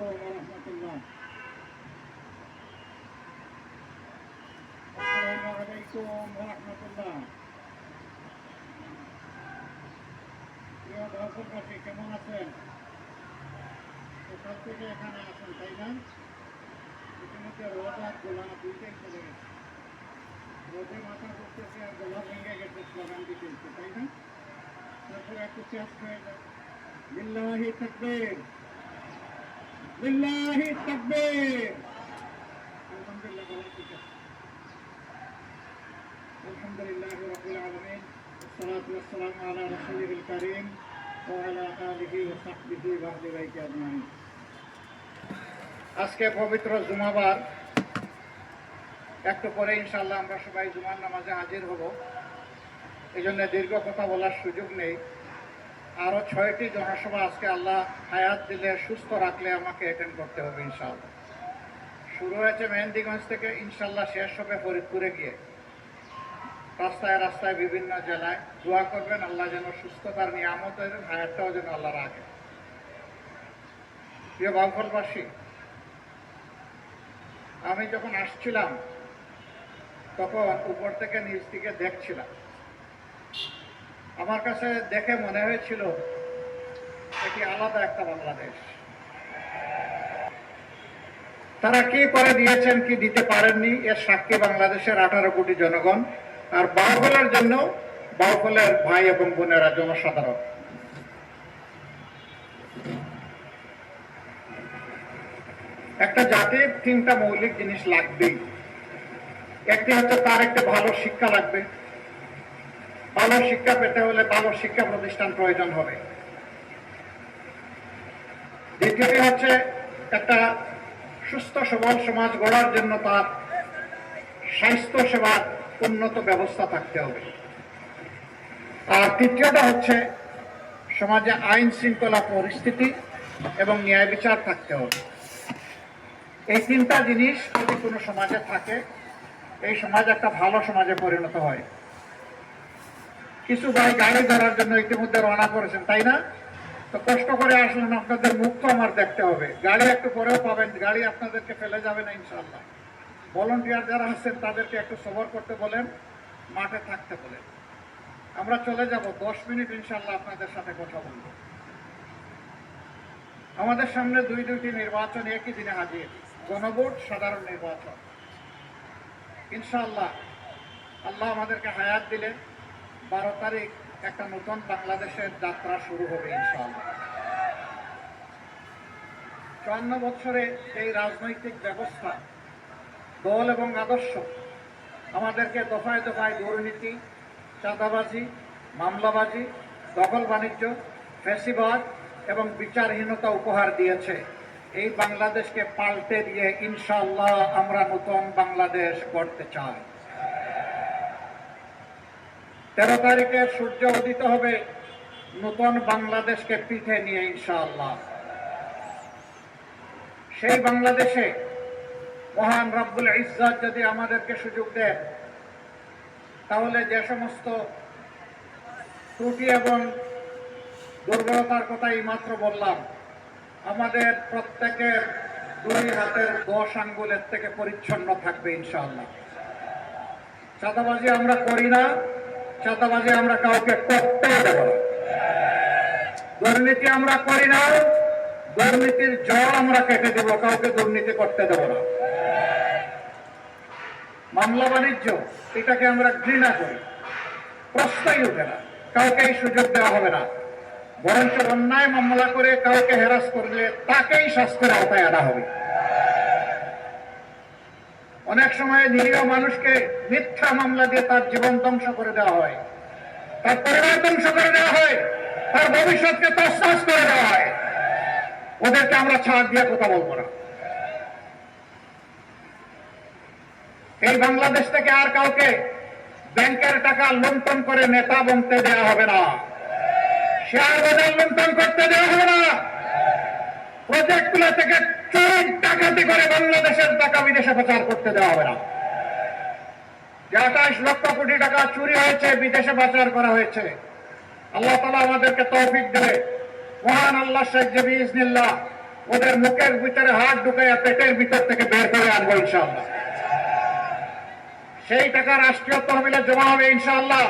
ورحمة الله السلام عليكم ورحمة الله প্রিয় দর্শকবাসী কেমন আছেন সকাল থেকে এখানে আছেন তাই না ইতিমধ্যে রোদ আর গোলা দুইটাই চলে গেছে রোদে মাথা করতেছে আর গোলা ভেঙে গেছে স্লোগান দিতে দিতে, তাই না তারপরে একটু চেঞ্জ হয়ে যায় লিল্লাহি তাকবীর লিল্লাহি তাকবীর আলহামদুলিল্লাহ বলা ঠিক আছে আলহামদুলিল্লাহ রাব্বিল আলামিন والصلاة والسلام على رسوله الكريم وعلى آله وصحبه وأهل بيته أجمعين আজকে পবিত্র জুমাবার একটু পরে ইনশাল্লাহ আমরা সবাই জুমার নামাজে হাজির হব এই জন্য দীর্ঘ কথা বলার সুযোগ নেই আরও ছয়টি জনসভা আজকে আল্লাহ হায়াত দিলে, সুস্থ রাখলে আমাকে অ্যাটেন্ড করতে হবে ইনশাল্লাহ শুরু হয়েছে মেহেন্দিগঞ্জ থেকে ইনশাল্লাহ শেষ হবে ফরিদপুরে গিয়ে। রাস্তায় রাস্তায় বিভিন্ন জেলায় দোয়া করবেন, আল্লাহ যেন সুস্থতার নিয়ামতের হায়াতটাও যেন আল্লাহ রাখে। প্রিয় বাউফলবাসী, আমি যখন আসছিলাম, তখন উপর থেকে নিচ দিকে দেখছিলাম। আমার কাছে দেখে মনে হয়েছিল এটি আলাদা একটা বাংলাদেশ। তারা কি করে দিয়েছেন কি দিতে পারেননি, এর সাক্ষী বাংলাদেশের আঠারো কোটি জনগণ আর বাউফলের জন্য বাউফলের ভাই এবং বোনেরা জনসাধারণ। একটা জাতির তিনটা মৌলিক জিনিস লাগবেই। একটি হচ্ছে তার একটা ভালো শিক্ষা লাগবে। ভালো শিক্ষা পেতে হলে ভালো শিক্ষা প্রতিষ্ঠান প্রয়োজন হবে। দ্বিতীয়টি হচ্ছে একটা সুস্থ সবল সমাজ গড়ার জন্য তার স্বাস্থ্য সেবার উন্নত ব্যবস্থা থাকতে হবে। আর তৃতীয়টা হচ্ছে সমাজে আইন শৃঙ্খলা পরিস্থিতি এবং ন্যায় বিচার থাকতে হবে। এই তিনটা জিনিস যদি কোনো সমাজে থাকে, এই সমাজ একটা ভালো সমাজে পরিণত হয়। কিছু ভাই গাড়ি ধরার জন্য ইতিমধ্যে রওনা করেছেন, তাই না? তো কষ্ট করে আসলেন, আপনাদের মুখ তো আমার দেখতে হবে। গাড়ি একটু পরেও পাবেন, গাড়ি আপনাদেরকে ফেলে যাবে না ইনশাল্লাহ ভলেন্টিয়ার যারা আছেন, তাদেরকে একটু সবর করতে বলেন, মাঠে থাকতে বলেন। আমরা চলে যাব, দশ মিনিট ইনশাল্লাহ আপনাদের সাথে কথা বলব। আমাদের সামনে দুই দুইটি নির্বাচন একই দিনে হাজির। গণভোট, সাধারণ নির্বাচন। ইনশাল্লাহ আল্লাহ আমাদেরকে হায়াত দিলে বারো তারিখ একটা নতুন বাংলাদেশের যাত্রা শুরু হবে ইনশাআল্লাহ। চুয়ান্ন বছরে এই রাজনৈতিক ব্যবস্থা, দল এবং আদর্শ আমাদেরকে দফায় দফায় দুর্নীতি, চাঁদাবাজি, মামলাবাজি, দখল বাণিজ্য ফেসিবাদ এবং বিচারহীনতা উপহার দিয়েছে। এই বাংলাদেশকে পাল্টে দিয়ে ইনশাল্লাহ আমরা নতুন বাংলাদেশ গড়তে চাই। তেরো তারিখে সূর্য উদিত হবে। নতুন বাংলাদেশকে পিঠে নিয়ে ইনশাআল্লাহ। সেই বাংলাদেশে মহান রব্বুল ইজ্জত যদি আমাদেরকে সুযোগ দেন, তাহলে যে সমস্ত ত্রুটি এবং দুর্বলতার কথাই মাত্র বললাম, আমাদের প্রত্যেকের দুই হাতের দশ আঙ্গুলের থেকে পরিচ্ছন্ন থাকবে ইনশাআল্লাহ। চাঁদাবাজি আমরা করি না। চাঁদাবাজি আমরা কাউকে করতে দেব না। দুর্নীতি আমরা করি না, দুর্নীতির জল আমরা কেটে দেব, কাউকে দুর্নীতি করতে দেব না। মামলা বাণিজ্য, এটাকে আমরা ঘৃণা করি। প্রশ্নই উঠে না, কাউকে এই সুযোগ দেওয়া হবে না। বরঞ্চ অন্যায় মামলা করে কাউকে হেরাস করলে তাকেই শাস্তির আওতায় আনা হবে। অনেক সময় নিরীহ মানুষকে মিথ্যা মামলা দিয়ে তার জীবন ধ্বংস করে দেওয়া হয়। তার পরিবার ধ্বংস করে দেওয়া হয়। তার ভবিষ্যৎকে তসনাস করে দেওয়া হয়। ওদেরকে আমরা ছাড় দিয়ে কথা বলব না। এই বাংলাদেশ থেকে আর কাউকে ব্যাংকের টাকা লুণ্ঠন করে নেতা বনতে দেওয়া হবে না। শেয়ার বাজার লুণ্ঠন করতে দেওয়া হবে না। প্রজেক্টগুলো থেকে চোর ডাকাতি করে বাংলাদেশের টাকা বিদেশে পাচার করতে দেওয়া হবে না। যে আঠাশ লক্ষ কোটি টাকা চুরি হয়েছে, বিদেশে পাচার করা হয়েছে। আল্লাহ তালা আমাদেরকে তৌফিক দেবে। মহান আল্লাহ শেখ জবি ইসনিল্লাহ ওদের মুখের ভিতরে হাত ঢুকাইয়া পেটের ভিতর থেকে বের করে আনব ইনশাল্লাহ সেই টাকা রাষ্ট্রীয় তহবিলে জমা হবে ইনশাআল্লাহ।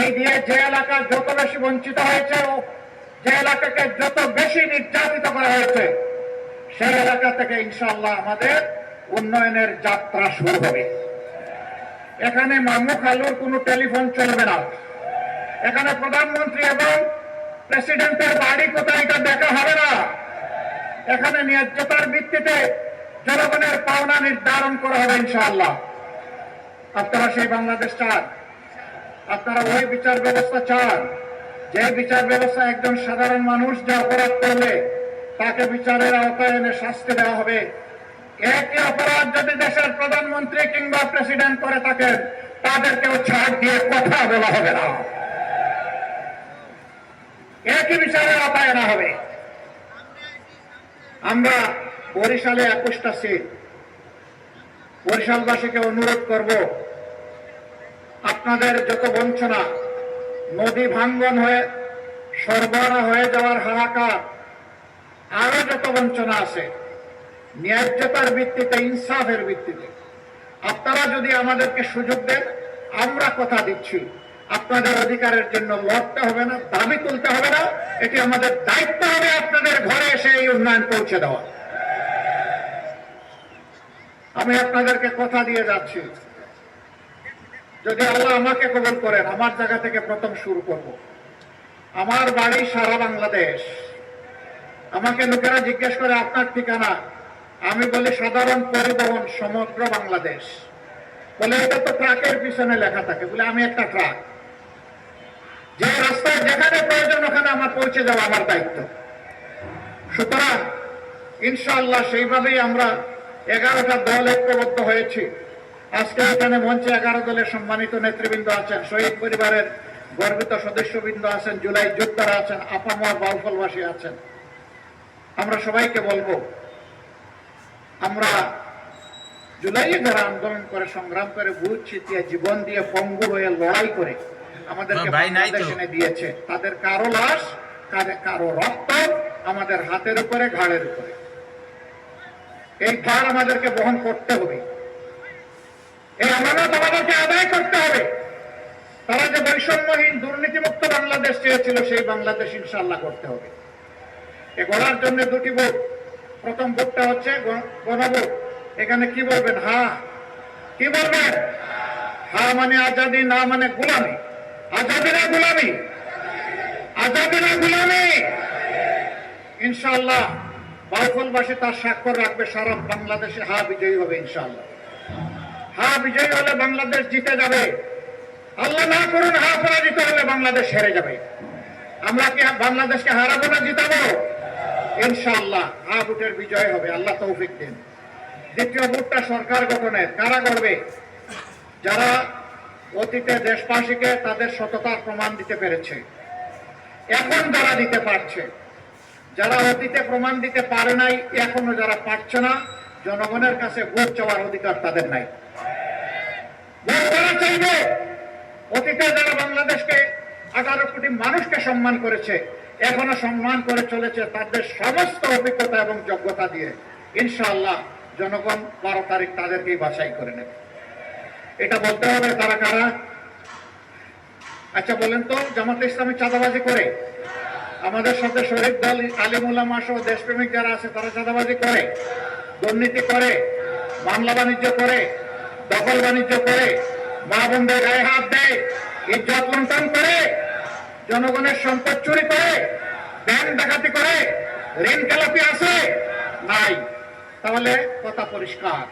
এই দিয়ে যে এলাকা যত বেশি বঞ্চিত হয়েছে যে এলাকাকে যত বেশি নির্যাতিত করা হয়েছে সেই এলাকা থেকে ইনশাআল্লাহ আমাদের উন্নয়নের যাত্রা শুরু হবে। এখানে মামু খালুর কোনো টেলিফোন চলবে না। এখানে প্রধানমন্ত্রী এবং প্রেসিডেন্টের বাড়ি কোথায় এটা দেখা হবে না। এখানে ন্যায্যতার ভিত্তিতে জনগণের পাওনা নির্ধারণ করা হবে ইনশাআল্লাহ। আপনারা সেই বাংলাদেশ চান। আপনারা ওই বিচার ব্যবস্থা চান। যে বিচার ব্যবস্থা একজন সাধারণ মানুষ যা অপরাধ করলে তাকে বিচারের আওতায় এনে শাস্তি দেওয়া হবে। একই অপরাধ যদি দেশের প্রধানমন্ত্রী কিংবা প্রেসিডেন্ট করে থাকেন, তাদেরকেও ছাড় দিয়ে কথা বলা হবে না। একই বিচারের আওতায় আনা হবে। আমরা বরিশালে একুশটা সিট। বরিশালবাসীকে অনুরোধ করব, আপনাদের যত বঞ্চনা, নদী ভাঙ্গন হয়ে, সরবরাহ হয়ে যাওয়ার হাহাকার আরও যত বঞ্চনা আছে, ন্যায্যতার ভিত্তিতে, ইনসাফের ভিত্তিতে, আপনারা যদি আমাদেরকে সুযোগ দেন, আমরা কথা দিচ্ছি। আপনাদের অধিকারের জন্য লড়তে হবে না, দাবি তুলতে হবে না, এটি আমাদের দায়িত্ব হবে আপনাদের ঘরে এসে এই উন্নয়ন পৌঁছে দেওয়া। আমি আপনাদেরকে কথা দিয়ে যাচ্ছি। যদি আল্লাহ আমাকে কবল করেন, আমার জায়গা থেকে প্রথম শুরু করব। আমার বাড়ি সারা বাংলাদেশ। আমাকে লোকেরা জিজ্ঞেস করে, আপনার ঠিকানা? আমি বলি, সাধারণ পরিবহন সমগ্র বাংলাদেশ। বলে, এটা তো ট্রাকের পিছনে লেখা থাকে। বলে, আমি একটা ট্রাক। যে রাস্তায় যেখানে প্রয়োজন, ওখানে আমার পৌঁছে যাওয়া আমার দায়িত্ব। সুতরাং, ইনশাআল্লাহ সেইভাবেই আমরা এগারোটা দল ঐক্যবদ্ধ হয়েছি। আজকে এখানে মঞ্চে এগারো দলের সম্মানিত নেতৃবৃন্দ আছেন, শহীদ পরিবারের গর্বিত সদস্যবৃন্দ আছেন, জুলাই যোদ্ধারা আছেন, আপামর বাউফলবাসী আছেন। আমরা সবাইকে বলব আমরা জুলাইয়ে যারা আন্দোলন করে সংগ্রাম করে বুঝ ছিটিয়ে জীবন দিয়ে পঙ্গু হয়ে লড়াই করে আমাদেরকে। বাংলাদেশ দিয়েছে তাদের কারও লাশ কারও রক্ত আমাদের হাতের উপরে ঘাড়ের উপরে। এই ভার আমাদেরকে বহন করতে হবে। এই আমানত আমাদেরকে আদায় করতে হবে। তারা যে বৈষম্যহীন দুর্নীতিমুক্ত বাংলাদেশ চেয়েছিল সেই বাংলাদেশ ইনশাল্লাহ করতে হবে। এ জন্য দুটি ভোট। প্রথম ভোটটা হচ্ছে গণভোট। এখানে কি বলবেন? হা। কি বলবেন? হা মানে আজাদি, না মানে গুলামি। আজাদি না গুলামি? আজাদি না গুলামি? ইনশাআল্লাহ, বাউফলবাসী তার স্বাক্ষর রাখবে, সারা বাংলাদেশে হা বিজয়ী হবে ইনশাল্লাহ হা বিজয়ী হলে বাংলাদেশ জিতে যাবে। আল্লাহ না করুন হা পরাজিত হলে বাংলাদেশ হেরে যাবে। আমরা কি বাংলাদেশকে হারাবো না জিতাবো? ইনশাআল্লাহ হা ভোটের বিজয় হবে, আল্লাহ তৌফিক দিন। দ্বিতীয় ভোটটা সরকার গঠনের কারা করবে যারা অতীতে দেশবাসীকে তাদের সততার প্রমাণ দিতে পেরেছে, এখন যারা দিতে পারছে, যারা অতীতে প্রমাণ দিতে পারে নাই, এখনও যারা পারছে না, জনগণের কাছে ভোট চাওয়ার অধিকার তাদের নাই। অতীতে যারা বাংলাদেশকে আঠারো কোটি মানুষকে সম্মান করেছে এখনও সম্মান করে চলেছে তাদের সমস্ত অভিজ্ঞতা এবং যোগ্যতা দিয়ে। ইনশাআল্লাহ জনগণ বারো তারিখ তাদেরকেই বাছাই করে নেবে। এটা বলতে হবে তারা কারা? আচ্ছা বলেন তো, জামাত ইসলামী চাঁদাবাজি করে? আমাদের সাথে শরীফ দল আলিমুল্লামা সহ দেশপ্রেমিক যারা আছে, তারা চাঁদাবাজি করে? দুর্নীতি করে? মামলা বাণিজ্য করে? দখল বাণিজ্য করে? মা বোনদের গায়ে হাত দেয়? ইজ্জত লুণ্ঠন করে? জনগণের সম্পদ চুরি করে, ব্যাংক ডাকাতি করে, ঋণ খেলাপি আছে? নাই। তাহলে কথা পরিষ্কার।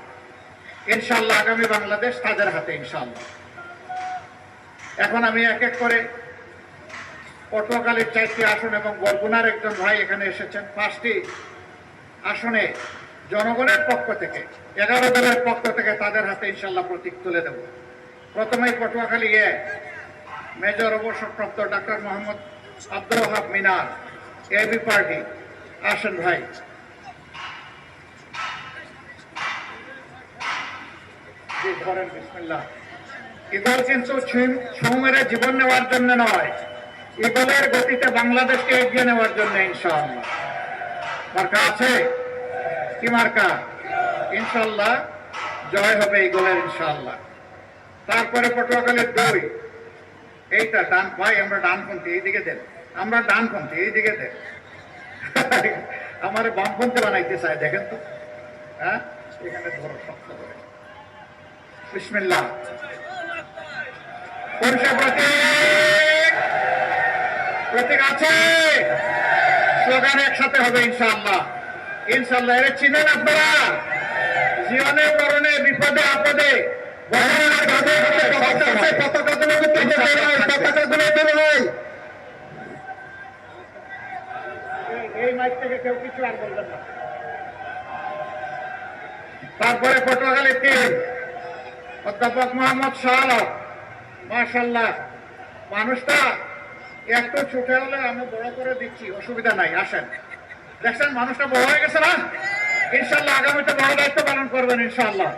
ইনশাল্লাহ আগামী বাংলাদেশ তাদের হাতে, ইনশাল্লাহ। এখন আমি এক এক করে পটুয়াখালীর চারটি আসন এবং বরগুনার একজন ভাই এখানে এসেছেন। পাঁচটি আসনে জনগণের পক্ষ থেকে, এগারো দলের পক্ষ থেকে তাদের হাতে ইনশাল্লাহ প্রতীক তুলে দেব। প্রথমেই পটুয়াখালী এ মেজর অবসরপ্রাপ্ত ডাক্তার মোহাম্মদ আব্দুল হাব মিনার এবি পার্টি, আসেন ভাই। জীবন নেওয়ার জন্য নয় ইগলের গতিতে বাংলাদেশকে এগিয়ে নেওয়ার জন্য, ইনশাআল্লাহ। মার্কা আছে? কি মার্কা? ইনশাল্লাহ জয় হবে এই গোলের ইনশাল্লাহ তারপরে পটুয়াখালীর দুই এইটা ডান, ভাই, আমরা ডানপন্থী এইদিকে দেন। আমরা ডানপন্থী এইদিকে দেন। আমার বামপন্থী বানাইতে চায়, দেখেন তো। হ্যাঁ? এখানে ধরো, শক্ত করে। প্রতীক! আছে। স্লোগান একসাথে হবে, ইনশাআল্লাহ। ইনশাআল্লাহ, এর চিনেন আপনারা? জীবনে মরণে বিপদে আপদে আছে, পতাকাগুলো তুলে দেওয়া হয়, পতাকাগুলো তুলে হয়। এই মাইক থেকে কেউ কিছু আর বলবেন না তারপরে পটুয়াখালী তিন অধ্যাপক মোহাম্মদ শাহ মাশাল্লাহ মানুষটা একটু ছুটে হলে আমি বড় করে দিচ্ছি, অসুবিধা নাই, আসেন। দেখছেন, মানুষটা বড় হয়ে গেছে না? ইনশাল্লাহ আগামীতে বড় দায়িত্ব পালন করবেন ইনশাল্লাহ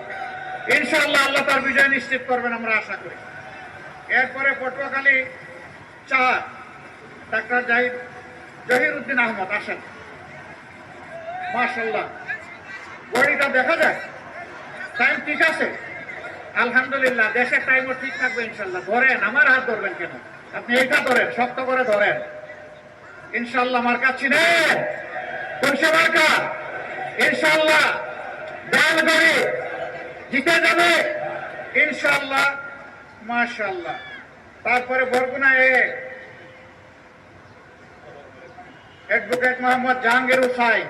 ইনশাল্লাহ আল্লাহ তার বিজয় নিশ্চিত করবেন, আমরা আশা করি। এরপরে পটুয়াখালী চার ডাক্তার জাহিদ জহির উদ্দিন আহমদ, আসেন। মাশাল্লাহ বডিটা দেখা যায়? টাইম ঠিক আছে? আলহামদুলিল্লাহ, দেশের টাইমও ঠিক থাকবে ইনশাল্লাহ। ধরেন, আমার হাত ধরবেন কেন? আপনি এইটা ধরেন, শক্ত করে ধরেন। ইনশাল্লাহ মার্কা চিনেন কোনসে ইনশাল্লাহ ডাল গড়ি জিতে যাবে। ইনশাল্লাহ, মাশাল্লাহ। তারপরে বরগুনা এক অ্যাডভোকেট মোহাম্মদ জাহাঙ্গীর হুসাইন।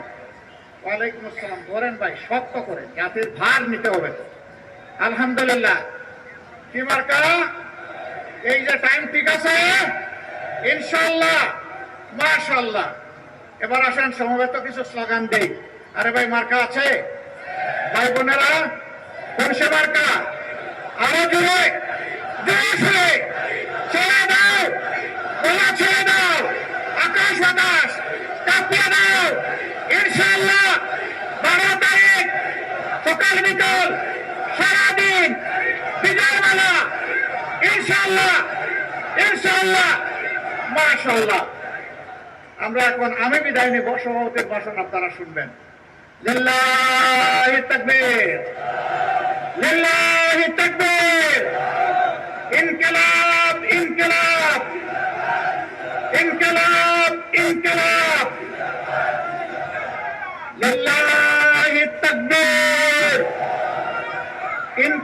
ওয়ালাইকুম আসসালাম। ভাই, শক্ত করে, জাতির ভার নিতে হবে। আলহামদুলিল্লাহ। কি মার্কা? এই যে টাইম ঠিক আছে? ইনশাল্লাহ মাশাল্লাহ এবার আসেন, সমবেত কিছু স্লোগান আরে ভাই, মার্কা আছে? ভাই বোনেরা কোনসে মার্কা? আরও জোরে জোরে ছেড়ে দাও ছেড়ে দাও। আকাশ বাতাস, কাঁপিয়ে দাও। ইনশাল্লাহ সকাল বিকাল সারাদিন বিজয় মালা ইনশাল্লাহ ইনশাল্লাহ মাশাল্লাহ আমরা এখন আমি বিদায় নেব, সভাপতির ভাষণ আপনারা শুনবেন। লিল্লাহি তাকবীর। লিল্লাহি তাকবীর।